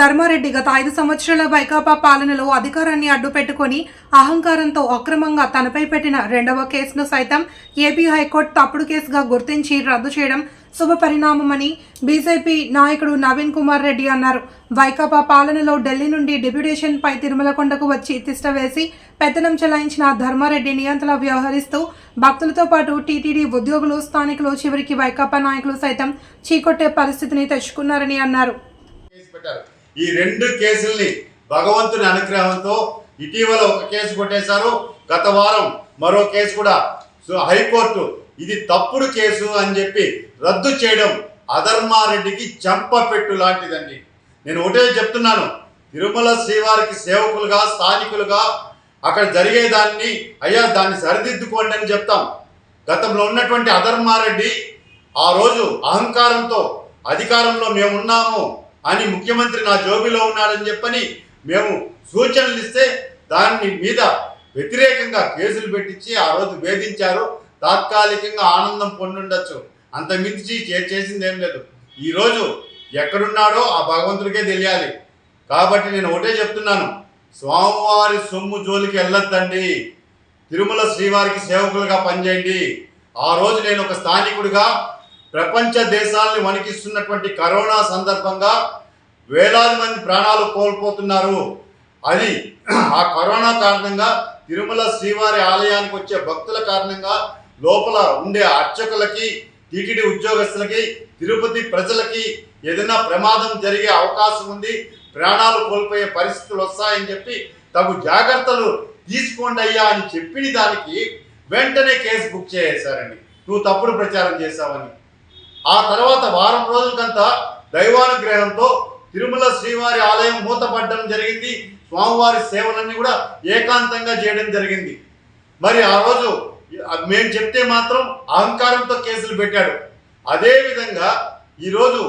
ధర్మారెడ్డి గత ఐదు సంవత్సరాల వైకాపా పాలనలో అధికారాన్ని అడ్డుపెట్టుకొని అహంకారంతో అక్రమంగా తనపై పెట్టిన రెండవ కేసును సైతం ఏపీ హైకోర్టు తప్పుడు కేసుగా గుర్తించి రద్దు చేయడం శుభ పరిణామమని బీజేపీ నాయకుడు నవీన్ కుమార్ రెడ్డి అన్నారు. వైకాపా పాలనలో ఢిల్లీ నుండి డెప్యుటేషన్ పై తిరుమలకొండకు వచ్చి తిష్టవేసి పెత్తనం చెలాయించిన ధర్మారెడ్డి నియంత్రణ వ్యవహరిస్తూ భక్తులతో పాటు టీటీడీ ఉద్యోగులు స్థానికులు చివరికి వైకాపా నాయకులు సైతం చీకొట్టే పరిస్థితిని తెచ్చుకున్నారని అన్నారు. పెట్టారు. ఈ రెండు కేసుల్ని భగవంతుని అనుగ్రహంతో ఇటీవల ఒక కేసు కొట్టేశారు. గత వారం మరో కేసు కూడా హైకోర్టు ఇది తప్పుడు కేసు అని చెప్పి రద్దు చేయడం అధర్మారెడ్డికి చంపపెట్టు లాంటిదండి. నేను ఒకటే చెప్తున్నాను తిరుమల శ్రీవారికి సేవకులుగా స్థానికులుగా అక్కడ జరిగేదాన్ని అయ్యా దాన్ని సరిదిద్దుకోండి అని చెప్తాం. గతంలో ఉన్నటువంటి అధర్మారెడ్డి ఆ రోజు అహంకారంతో అధికారంలో మేమున్నాము. అని ముఖ్యమంత్రి నా జోబిలో ఉన్నాడని చెప్పని మేము సూచనలు ఇస్తే దాని మీద వ్యతిరేకంగా కేసులు పెట్టించి ఆ రోజు వేధించారు. తాత్కాలికంగా ఆనందం పొందుండొచ్చు. అంత మించి చేసింది ఏం లేదు. ఈరోజు ఎక్కడున్నాడో ఆ భగవంతుడికే తెలియాలి. కాబట్టి నేను ఒకటే చెప్తున్నాను. స్వామివారి సొమ్ము జోలికి వెళ్ళొద్దండి. తిరుమల శ్రీవారికి సేవకులుగా పనిచేయండి. ఆ రోజు నేను ఒక స్థానికుడిగా ప్రపంచ దేశాలని వణికిస్తున్నటువంటి కరోనా సందర్భంగా వేలాది మంది ప్రాణాలు కోల్పోతున్నారు. అది ఆ కరోనా కారణంగా తిరుమల శ్రీవారి ఆలయానికి వచ్చే భక్తుల కారణంగా లోపల ఉండే అర్చకులకి టీటీడీ ఉద్యోగస్తులకి తిరుపతి ప్రజలకి ఏదైనా ప్రమాదం జరిగే అవకాశం ఉంది ప్రాణాలు కోల్పోయే పరిస్థితులు వస్తాయని చెప్పి తగు జాగ్రత్తలు తీసుకోండి అయ్యా అని చెప్పిన దానికి వెంటనే కేసు బుక్ చేసేశారండి నువ్వు తప్పుడు ప్రచారం చేశావని. ఆ తర్వాత వారం రోజులకంతా దైవానుగ్రహంతో తిరుమల శ్రీవారి ఆలయం మూతపడడం జరిగింది. స్వామివారి సేవలన్నీ కూడా ఏకాంతంగా చేయడం జరిగింది. మరి ఆ రోజు మేము చెప్తే మాత్రం అహంకారంతో కేసులు పెట్టాడు. అదేవిధంగా ఈరోజు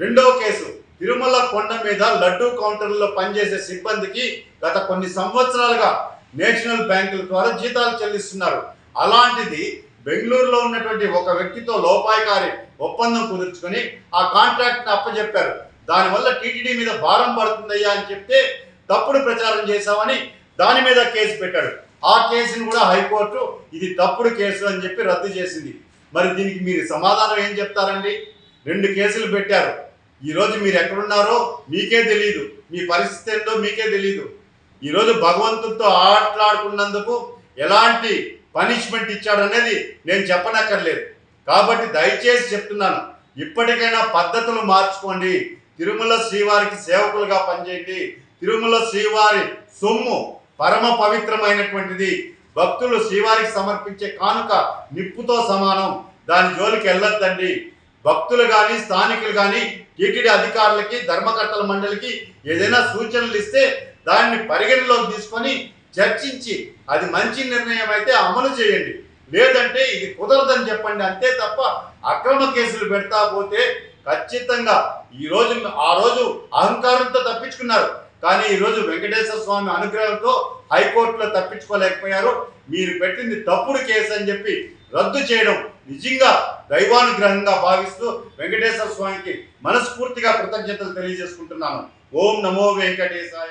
రెండవ కేసు తిరుమల కొండ మీద లడ్డూ కౌంటర్లో పనిచేసే సిబ్బందికి గత కొన్ని సంవత్సరాలుగా నేషనల్ బ్యాంకుల ద్వారా జీతాలు చెల్లిస్తున్నారు. అలాంటిది బెంగళూరులో ఉన్నటువంటి ఒక వ్యక్తితో లోపాయకారి ఒప్పందం కుదుర్చుకొని ఆ కాంట్రాక్ట్ని అప్పచెప్పారు దానివల్ల టీటీడీ మీద భారం పడుతుందయ్యా అని చెప్తే తప్పుడు ప్రచారం చేశామని దాని మీద కేసు పెట్టాడు. ఆ కేసును కూడా హైకోర్టు ఇది తప్పుడు కేసు అని చెప్పి రద్దు చేసింది. మరి దీనికి మీరు సమాధానం ఏం చెప్తారండి? రెండు కేసులు పెట్టారు. ఈరోజు మీరు ఎక్కడున్నారో మీకే తెలియదు మీ పరిస్థితి ఏంటో మీకే తెలియదు ఈరోజు భగవంతుడితో ఆటలాడుకున్నందుకు ఎలాంటి పనిష్మెంట్ ఇచ్చాడనేది నేను చెప్పనక్కర్లేదు. కాబట్టి దయచేసి చెప్తున్నాను ఇప్పటికైనా పద్ధతులు మార్చుకోండి. తిరుమల శ్రీవారికి సేవకులుగా పనిచేయండి. తిరుమల శ్రీవారి సొమ్ము పరమ పవిత్రమైనటువంటిది. భక్తులు శ్రీవారికి సమర్పించే కానుక నిప్పుతో సమానం. దాని జోలికి వెళ్ళొద్దండి. భక్తులు కానీ స్థానికులు కానీ టీటీడీ అధికారులకి ధర్మకర్తల మండలికి ఏదైనా సూచనలు ఇస్తే దాన్ని పరిగణలోకి తీసుకొని చర్చించి అది మంచి నిర్ణయం అయితే అమలు చేయండి. లేదంటే ఇది కుదరదని చెప్పండి. అంతే తప్ప అక్రమ కేసులు పెడతా పోతే ఖచ్చితంగా ఈ రోజు ఆ రోజు అహంకారంతో తప్పించుకున్నారు. కానీ ఈరోజు వెంకటేశ్వర స్వామి అనుగ్రహంతో హైకోర్టులో తప్పించుకోలేకపోయారు. మీరు పెట్టింది తప్పుడు కేసు అని చెప్పి రద్దు చేయడం నిజంగా దైవానుగ్రహంగా భావిస్తూ వెంకటేశ్వర స్వామికి మనస్ఫూర్తిగా కృతజ్ఞతలు తెలియజేసుకుంటున్నాను. ఓం నమో వెంకటేశాయ